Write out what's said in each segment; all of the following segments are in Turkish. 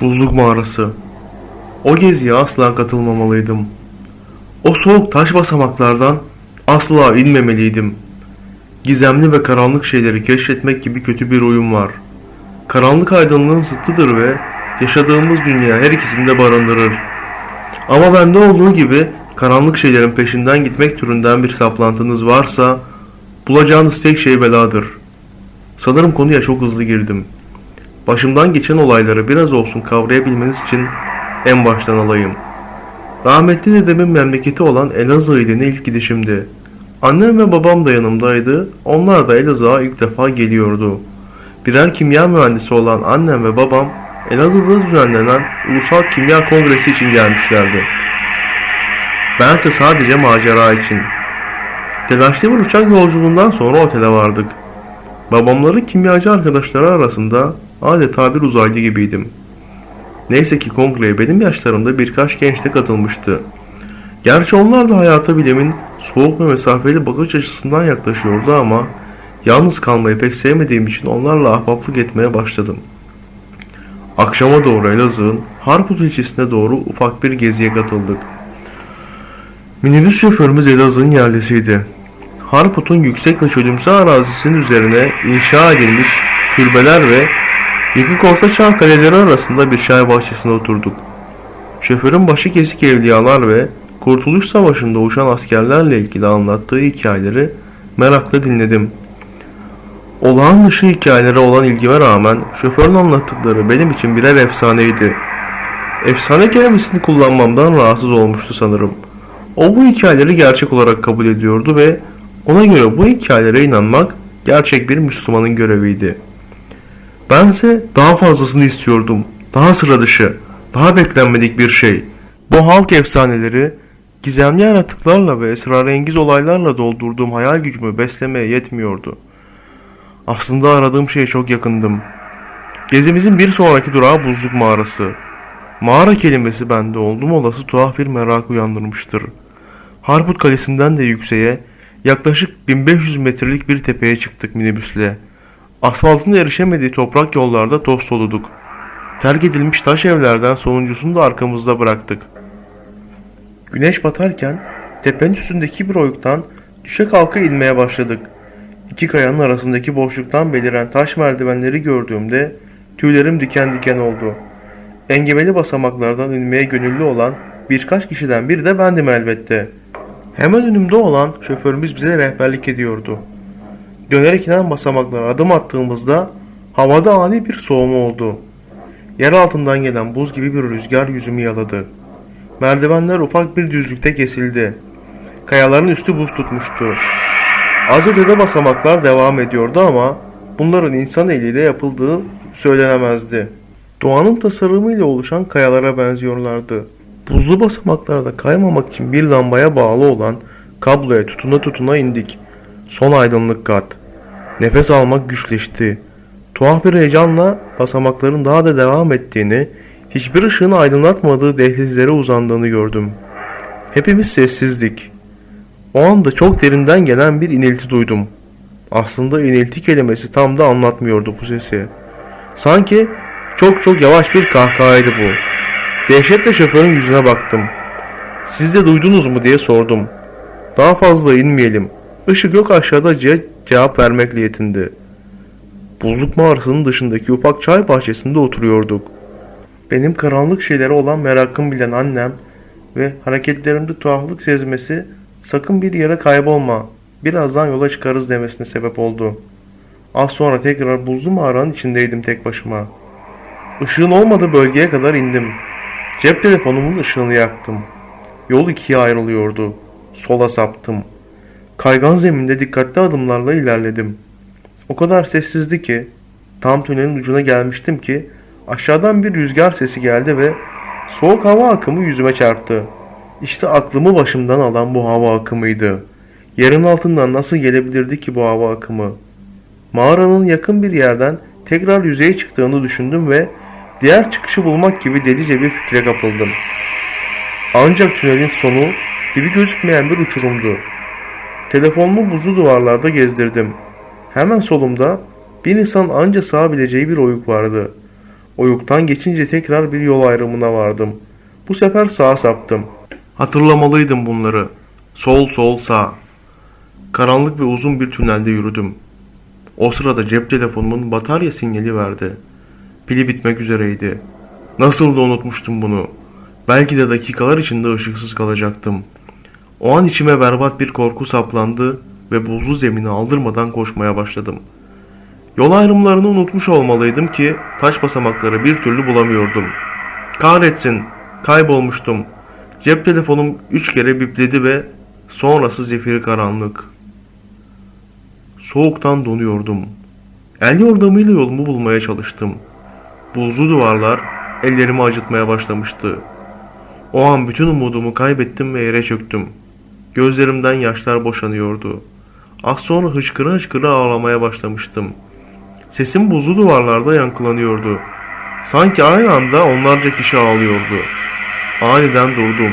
Buzluk mağarası. O geziye asla katılmamalıydım. O soğuk taş basamaklardan asla inmemeliydim. Gizemli ve karanlık şeyleri keşfetmek gibi kötü bir oyun var. Karanlık aydınlığın zıttıdır ve yaşadığımız dünya her ikisini de barındırır. Ama bende olduğu gibi karanlık şeylerin peşinden gitmek türünden bir saplantınız varsa bulacağınız tek şey beladır. Sanırım konuya çok hızlı girdim. Başımdan geçen olayları biraz olsun kavrayabilmeniz için en baştan alayım. Rahmetli dedemin memleketi olan Elazığ iline ilk gidişimdi. Annem ve babam da yanımdaydı. Onlar da Elazığ'a ilk defa geliyordu. Birer kimya mühendisi olan annem ve babam Elazığ'da düzenlenen Ulusal Kimya Kongresi için gelmişlerdi. Bense sadece macera için. Telaşlı bir uçak yolculuğundan sonra otele vardık. Babamların kimyacı arkadaşları arasında adeta bir uzaylı gibiydim. Neyse ki kongreye benim yaşlarımda birkaç genç de katılmıştı. Gerçi onlar da hayata bilimin soğuk ve mesafeli bakış açısından yaklaşıyordu ama yalnız kalmayı pek sevmediğim için onlarla ahbaplık etmeye başladım. Akşama doğru Elazığ'ın Harput ilçesine doğru ufak bir geziye katıldık. Minibüs şoförümüz Elazığ'ın yerlisiydi. Harput'un yüksek ve çölümsü arazisinin üzerine inşa edilmiş türbeler ve yıkık ortaçağ kaleleri arasında bir çay bahçesine oturduk. Şoförün başı kesik evliyalar ve Kurtuluş Savaşı'nda uçan askerlerle ilgili anlattığı hikayeleri merakla dinledim. Olağan dışı hikayelere olan ilgime rağmen şoförün anlattıkları benim için birer efsaneydi. Efsane kelimesini kullanmamdan rahatsız olmuştu sanırım. O bu hikayeleri gerçek olarak kabul ediyordu ve ona göre bu hikayelere inanmak gerçek bir Müslümanın göreviydi. Bense daha fazlasını istiyordum. Daha sıra dışı, daha beklenmedik bir şey. Bu halk efsaneleri gizemli yaratıklarla ve esrarengiz olaylarla doldurduğum hayal gücümü beslemeye yetmiyordu. Aslında aradığım şeye çok yakındım. Gezimizin bir sonraki durağı buzluk mağarası. Mağara kelimesi bende oldum olası tuhaf bir merak uyandırmıştır. Harput Kalesi'nden de yükseğe yaklaşık 1500 metrelik bir tepeye çıktık minibüsle. Asfaltın erişemediği toprak yollarda toz soluduk. Terk edilmiş taş evlerden sonuncusunu da arkamızda bıraktık. Güneş batarken tepenin üstündeki bir oyuktan düşe kalka inmeye başladık. İki kayanın arasındaki boşluktan beliren taş merdivenleri gördüğümde tüylerim diken diken oldu. Engebeli basamaklardan inmeye gönüllü olan birkaç kişiden biri de bendim elbette. Hemen önümde olan şoförümüz bize rehberlik ediyordu. Dönerek inen basamaklara adım attığımızda havada ani bir soğuma oldu. Yer altından gelen buz gibi bir rüzgar yüzümü yaladı. Merdivenler ufak bir düzlükte kesildi. Kayaların üstü buz tutmuştu. Az ötede basamaklar devam ediyordu ama bunların insan eliyle yapıldığı söylenemezdi. Doğanın tasarımıyla oluşan kayalara benziyorlardı. Buzlu basamaklarda kaymamak için bir lambaya bağlı olan kabloya tutuna tutuna indik. Son aydınlık kat. Nefes almak güçleşti. Tuhaf bir heyecanla basamakların daha da devam ettiğini, hiçbir ışığın aydınlatmadığı dehlizlere uzandığını gördüm. Hepimiz sessizdik. O anda çok derinden gelen bir inilti duydum. Aslında inilti kelimesi tam da anlatmıyordu bu sesi. Sanki çok çok yavaş bir kahkahaydı bu. Dehşetle şoförün yüzüne baktım. Siz de duydunuz mu diye sordum. Daha fazla inmeyelim. Işık yok aşağıda cevap vermekle yetindi. Buzluk mağarasının dışındaki ufak çay bahçesinde oturuyorduk. Benim karanlık şeylere olan merakım bilen annem ve hareketlerimde tuhaflık sezmesi sakın bir yere kaybolma, birazdan yola çıkarız demesine sebep oldu. Az sonra tekrar buzlu mağaranın içindeydim tek başıma. Işığın olmadığı bölgeye kadar indim. Cep telefonumun ışığını yaktım. Yol ikiye ayrılıyordu. Sola saptım. Kaygan zeminde dikkatli adımlarla ilerledim. O kadar sessizdi ki tam tünelin ucuna gelmiştim ki aşağıdan bir rüzgar sesi geldi ve soğuk hava akımı yüzüme çarptı. İşte aklımı başımdan alan bu hava akımıydı. Yerin altından nasıl gelebilirdi ki bu hava akımı? Mağaranın yakın bir yerden tekrar yüzeye çıktığını düşündüm ve diğer çıkışı bulmak gibi delice bir fikre kapıldım. Ancak tünelin sonu dibi gözükmeyen bir uçurumdu. Telefonumu buzlu duvarlarda gezdirdim. Hemen solumda bir insan anca sığabileceği bir oyuk vardı. Oyuktan geçince tekrar bir yol ayrımına vardım. Bu sefer sağa saptım. Hatırlamalıydım bunları. Sol sol sağ. Karanlık ve uzun bir tünelde yürüdüm. O sırada cep telefonumun batarya sinyali verdi. Pili bitmek üzereydi. Nasıl da unutmuştum bunu. Belki de dakikalar içinde ışıksız kalacaktım. O an içime berbat bir korku saplandı ve buzlu zemini aldırmadan koşmaya başladım. Yol ayrımlarını unutmuş olmalıydım ki taş basamakları bir türlü bulamıyordum. Kahretsin, kaybolmuştum. Cep telefonum üç kere bipledi ve sonrası zifiri karanlık. Soğuktan donuyordum. El yordamıyla yolumu bulmaya çalıştım. Buzlu duvarlar ellerimi acıtmaya başlamıştı. O an bütün umudumu kaybettim ve yere çöktüm. Gözlerimden yaşlar boşanıyordu. Az sonra hıçkıra hıçkıra ağlamaya başlamıştım. Sesim buzlu duvarlarda yankılanıyordu. Sanki aynı anda onlarca kişi ağlıyordu. Aniden durdum.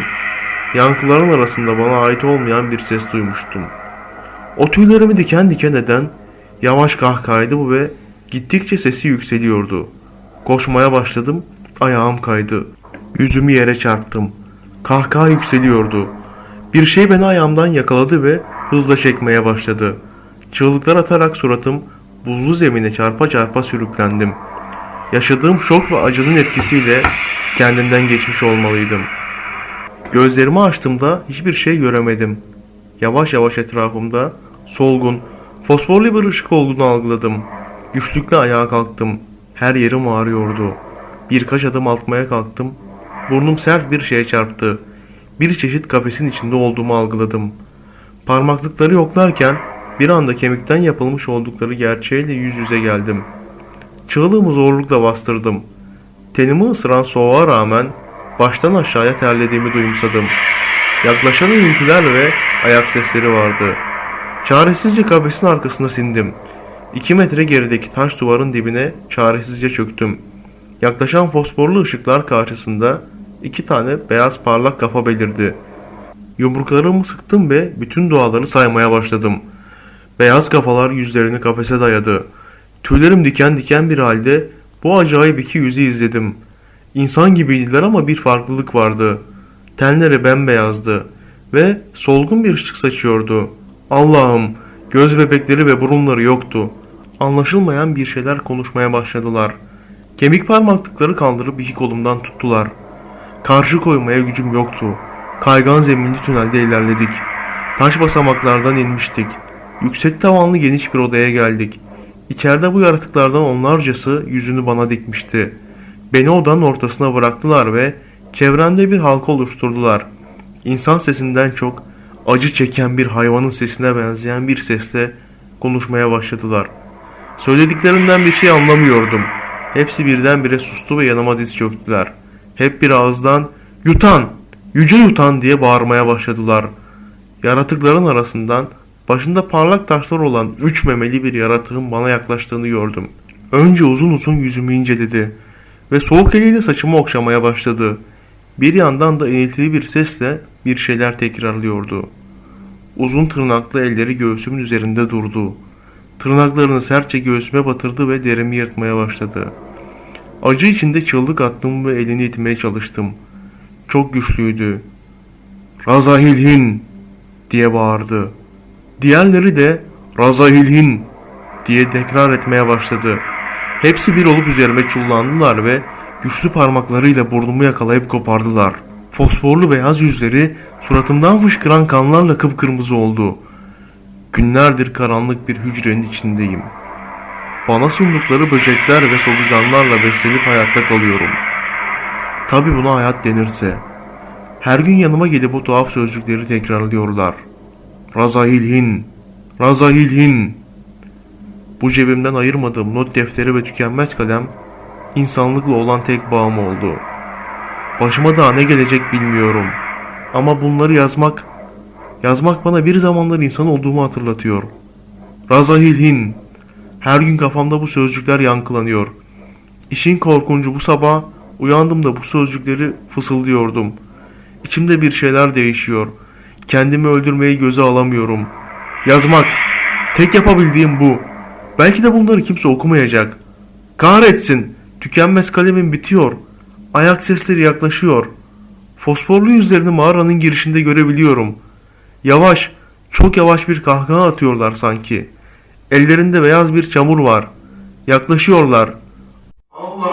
Yankıların arasında bana ait olmayan bir ses duymuştum. O tüylerimi diken diken eden yavaş kahkahaydı bu ve gittikçe sesi yükseliyordu. Koşmaya başladım, ayağım kaydı. Yüzümü yere çarptım. Kahkaha yükseliyordu. Bir şey beni ayağımdan yakaladı ve hızla çekmeye başladı. Çığlıklar atarak suratım buzlu zemine çarpa çarpa sürüklendim. Yaşadığım şok ve acının etkisiyle kendimden geçmiş olmalıydım. Gözlerimi açtığımda hiçbir şey göremedim. Yavaş yavaş etrafımda solgun, fosforlu bir ışık olduğunu algıladım. Güçlükle ayağa kalktım. Her yerim ağrıyordu. Birkaç adım atmaya kalktım. Burnum sert bir şeye çarptı. Bir çeşit kafesin içinde olduğumu algıladım. Parmaklıkları yoklarken bir anda kemikten yapılmış oldukları gerçeğiyle yüz yüze geldim. Çığlığımı zorlukla bastırdım. Tenimi ısıran soğuğa rağmen baştan aşağıya terlediğimi duyumsadım. Yaklaşan iniltiler ve ayak sesleri vardı. Çaresizce kafesin arkasına sindim. İki metre gerideki taş duvarın dibine çaresizce çöktüm. Yaklaşan fosforlu ışıklar karşısında iki tane beyaz parlak kafa belirdi. Yumruklarımı sıktım ve bütün duaları saymaya başladım. Beyaz kafalar yüzlerini kafese dayadı. Tüylerim diken diken bir halde bu acayip iki yüzü izledim. İnsan gibiydiler ama bir farklılık vardı. Tenleri bembeyazdı ve solgun bir ışık saçıyordu. Allah'ım göz bebekleri ve burunları yoktu. Anlaşılmayan bir şeyler konuşmaya başladılar. Kemik parmaklıkları kaldırıp iki kolumdan tuttular. Karşı koymaya gücüm yoktu. Kaygan zeminli tünelde ilerledik. Taş basamaklardan inmiştik. Yüksek tavanlı geniş bir odaya geldik. İçeride bu yaratıklardan onlarcası yüzünü bana dikmişti. Beni odanın ortasına bıraktılar ve çevremde bir halka oluşturdular. İnsan sesinden çok acı çeken bir hayvanın sesine benzeyen bir sesle konuşmaya başladılar. Söylediklerinden bir şey anlamıyordum. Hepsi birdenbire sustu ve yanıma diz çöktüler. Hep bir ağızdan yutan, yüce yutan diye bağırmaya başladılar. Yaratıkların arasından başında parlak taşlar olan üç memeli bir yaratığın bana yaklaştığını gördüm. Önce uzun uzun yüzümü inceledi ve soğuk eliyle saçımı okşamaya başladı. Bir yandan da iniltili bir sesle bir şeyler tekrarlıyordu. Uzun tırnaklı elleri göğsümün üzerinde durdu. Tırnaklarını sertçe göğsüme batırdı ve derimi yırtmaya başladı. Acı içinde çığlık attım ve elini itmeye çalıştım. Çok güçlüydü. Razahilhin diye bağırdı. Diğerleri de Razahilhin diye tekrar etmeye başladı. Hepsi bir olup üzerime çullandılar ve güçlü parmaklarıyla burnumu yakalayıp kopardılar. Fosforlu beyaz yüzleri suratımdan fışkıran kanlarla kıpkırmızı oldu. Günlerdir karanlık bir hücrenin içindeyim. Bana sundukları böcekler ve solucanlarla beslenip hayatta kalıyorum. Tabi buna hayat denirse. Her gün yanıma gelip bu tuhaf sözcükleri tekrarlıyorlar. Razahilhin, Razahilhin. Bu cebimden ayırmadığım not defteri ve tükenmez kalem insanlıkla olan tek bağım oldu. Başıma daha ne gelecek bilmiyorum. Ama bunları yazmak, yazmak bana bir zamanlar insan olduğumu hatırlatıyor. Razahilhin. Her gün kafamda bu sözcükler yankılanıyor. İşin korkuncu bu sabah uyandım da bu sözcükleri fısıldıyordum. İçimde bir şeyler değişiyor. Kendimi öldürmeyi göze alamıyorum. Yazmak. Tek yapabildiğim bu. Belki de bunları kimse okumayacak. Kahretsin. Tükenmez kalemim bitiyor. Ayak sesleri yaklaşıyor. Fosforlu yüzlerini mağaranın girişinde görebiliyorum. Yavaş, çok yavaş bir kahkaha atıyorlar sanki. Ellerinde beyaz bir çamur var. Yaklaşıyorlar. Allah!